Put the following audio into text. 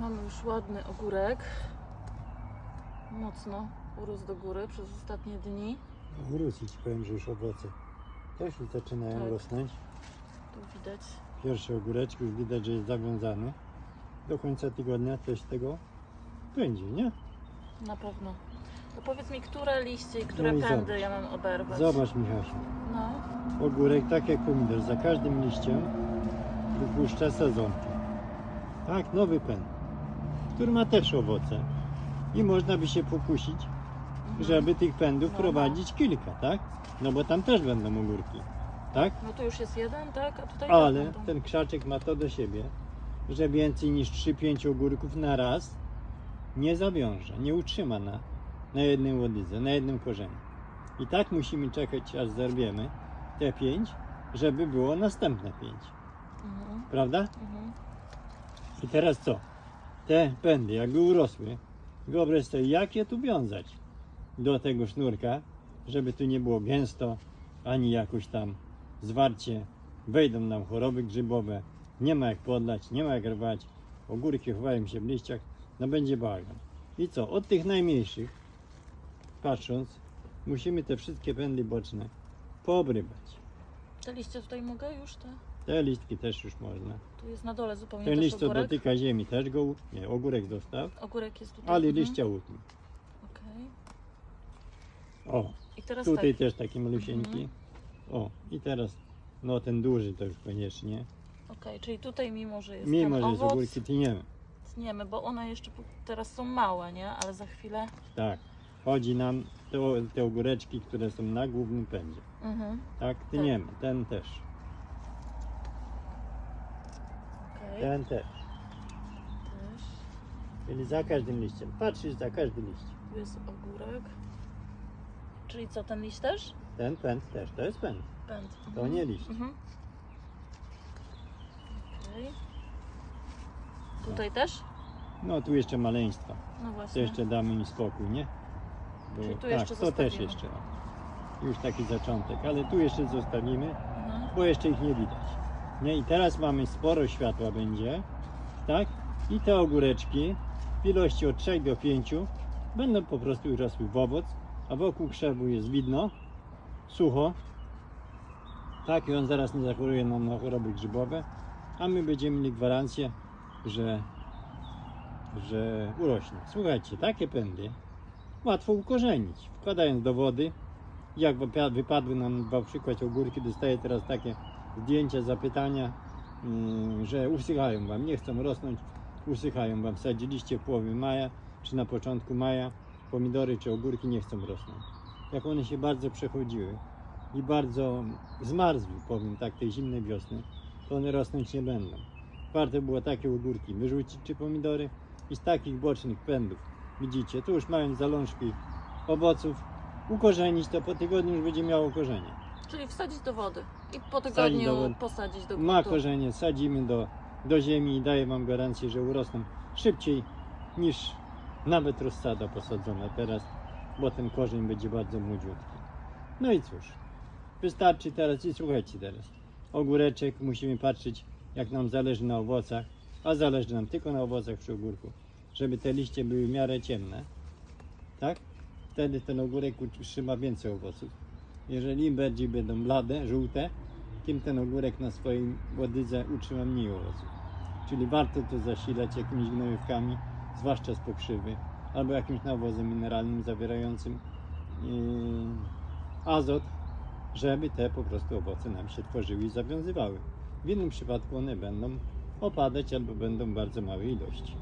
Mamy już ładny ogórek. Mocno urósł do góry przez ostatnie dni. Wrócić powiem, że już owoce też już zaczynają Tak. rosnąć. Tu widać. Pierwszy ogóreczek już widać, że jest zawiązany. Do końca tygodnia coś z tego będzie, nie? Na pewno. To powiedz mi, które liście i które No i pędy zobacz. ja mam oberwać. Zobacz Michasiu, No. ogórek tak jak pomidor, za każdym liściem wypuszcza sezonki. Tak, nowy pęd, który ma też owoce. I można by się pokusić, Mhm. żeby tych pędów No. prowadzić kilka, tak? No bo tam też będą ogórki, tak? No tu już jest jeden, tak? A tutaj Ale ten krzaczek ma to do siebie, że więcej niż 3-5 ogórków na raz nie zawiąże, nie utrzyma na, na jednym łodydze, na jednym korzeniu. I tak musimy czekać, aż zerwiemy te 5, żeby było następne 5. Mhm. Prawda? Mhm. I teraz co? Te pędy, jakby urosły, wyobraź sobie, jak je tu wiązać do tego sznurka, żeby tu nie było gęsto, ani jakoś tam zwarcie. Wejdą nam choroby grzybowe, nie ma jak podlać, nie ma jak rwać, ogórki chowają się w liściach, no będzie bałagan. I co? Od tych najmniejszych, patrząc, musimy te wszystkie pędy boczne poobrywać. Te liście tutaj mogę już? Te? Te listki też już można. Tu jest na dole zupełnie Ten też liść, co ogórek. dotyka ziemi, też go, u- nie, ogórek zostaw. Ogórek jest tutaj. Ale mhm. liścia utnij. Okej. O, I teraz tutaj tak. też taki malusieńki. O, i teraz, no ten duży to już koniecznie. Okej, czyli tutaj mimo, że jest Mimo, ten że jest owoc, ogórki tniemy. tniemy, bo one jeszcze po- teraz są małe, nie? Ale za chwilę... Tak. Chodzi nam te, te ogóreczki, które są na głównym pędzie. Mhm. Tak, tniemy. Ten też. Ten też. Też. Czyli za każdym liściem. Patrzysz za każdy liść. Tu jest ogórek. Czyli co, ten liść też? Ten pęd też. To jest pęd. Pęd. To Mhm. nie liść. Mhm. Okej. Tutaj też? No tu jeszcze maleństwa. No To właśnie. jeszcze damy im spokój, nie? Bo, Czyli tu tak, jeszcze to też zostawimy. jeszcze. Już taki zaczątek, ale tu jeszcze zostawimy. Mhm. bo jeszcze ich nie widać. Nie? I teraz mamy sporo światła będzie, tak? I te ogóreczki w ilości od 3 do 5 będą po prostu rosły w owoc, a wokół krzewu jest widno, sucho, tak? I on zaraz nie zachoruje nam na choroby grzybowe, a my będziemy mieli gwarancję, że, że urośnie. Słuchajcie, takie pędy łatwo ukorzenić, wkładając do wody, jak wypa- wypadły nam na przykład ogórki, dostaję teraz takie zdjęcia, zapytania, mm, że usychają Wam, nie chcą rosnąć, usychają Wam. Wsadziliście w połowie maja, czy na początku maja, pomidory czy ogórki nie chcą rosnąć. Jak one się bardzo przechodziły i bardzo zmarzły, powiem tak, tej zimnej wiosny, to one rosnąć nie będą. Warto było takie ogórki wyrzucić, czy pomidory i z takich bocznych pędów, widzicie, tu już mają zalążki owoców, ukorzenić, to po tygodniu już będzie miało korzenie. Czyli wsadzić do wody i po tygodniu do posadzić do Ma do- korzenie, sadzimy do, do ziemi i daję Wam gwarancję, że urosną szybciej niż nawet rozsada posadzona teraz, bo ten korzeń będzie bardzo młodziutki. No i cóż, wystarczy teraz i słuchajcie teraz. Ogóreczek musimy patrzeć, jak nam zależy na owocach, a zależy nam tylko na owocach przy ogórku, żeby te liście były w miarę ciemne, tak? Wtedy ten ogórek utrzyma więcej owoców. Jeżeli im bardziej będą blade, żółte, tym ten ogórek na swojej łodydze utrzyma mniej owoców. Czyli warto to zasilać jakimiś gnojówkami, zwłaszcza z pokrzywy, albo jakimś nawozem mineralnym zawierającym yy, azot, żeby te po prostu owoce nam się tworzyły i zawiązywały. W innym przypadku one będą opadać albo będą w bardzo małej ilości.